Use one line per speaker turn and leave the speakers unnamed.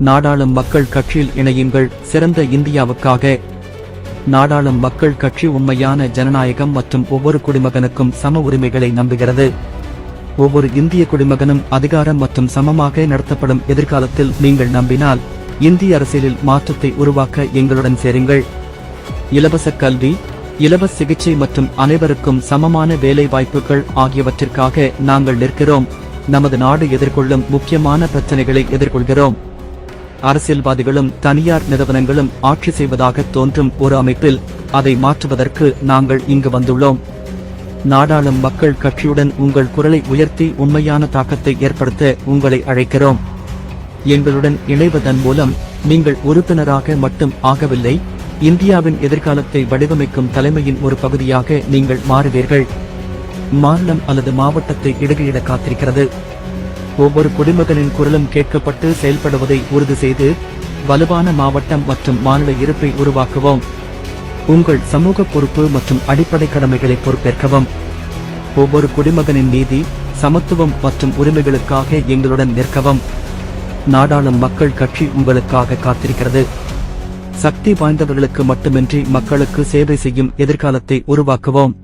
நாடாளும் மக்கள் கட்சியில் இணையுங்கள். சிறந்த இந்தியாவுக்காக நாடாளும் மக்கள் கட்சி உண்மையான ஜனநாயகம் மற்றும் ஒவ்வொரு குடிமகனுக்கும் சம உரிமைகளை நம்புகிறது. ஒவ்வொரு இந்திய குடிமகனும் அதிகாரம் மற்றும் சமமாக நடத்தப்படும் எதிர்காலத்தில் நீங்கள் நம்பினால் இந்திய அரசியலில் மாற்றத்தை உருவாக்க எங்களுடன் சேருங்கள். இலவச கல்வி இலவச சிகிச்சை மற்றும் அனைவருக்கும் சமமான வேலை வாய்ப்புகள் ஆகியவற்றிற்காக நாங்கள் நிற்கிறோம். நமது நாடு எதிர்கொள்ளும் முக்கியமான பிரச்சனைகளை எதிர்கொள்கிறோம். அரசியல்வாதிகளும் தனியார் நிறுவனங்களும் ஆட்சி செய்வதாக தோன்றும் ஒரு அமைப்பில் அதை மாற்றுவதற்கு நாங்கள் இங்கு வந்துள்ளோம். நாடாளும் மக்கள் கட்சியுடன் உங்கள் குரலை உயர்த்தி உண்மையான தாக்கத்தை ஏற்படுத்த உங்களை அழைக்கிறோம். எங்களுடன் இணைவதன் மூலம் நீங்கள் உறுப்பினராக மட்டும் ஆகவில்லை இந்தியாவின் எதிர்காலத்தை வடிவமைக்கும் தலைமையின் ஒரு பகுதியாக நீங்கள் மாறுவீர்கள். மாநிலம் அல்லது மாவட்டத்தை இடுகையிட காத்திருக்கிறது. ஒவ்வொரு குடிமகனின் குரலும் கேட்கப்பட்டு செயல்படுவதை உறுதி செய்து வலுவான மாவட்டம் மற்றும் மாநில இருப்பை உருவாக்குவோம். உங்கள் சமூக பொறுப்பு மற்றும் அடிப்படை கடமைகளை பொறுப்பேற்கவும். ஒவ்வொரு குடிமகனின் நீதி சமத்துவம் மற்றும் உரிமைகளுக்காக எங்களுடன் நிற்கவும். நாடாளும் மக்கள் கட்சி உங்களுக்காக காத்திருக்கிறது. சக்தி வாய்ந்தவர்களுக்கு மட்டுமின்றி மக்களுக்கு சேவை செய்யும் எதிர்காலத்தை உருவாக்குவோம்.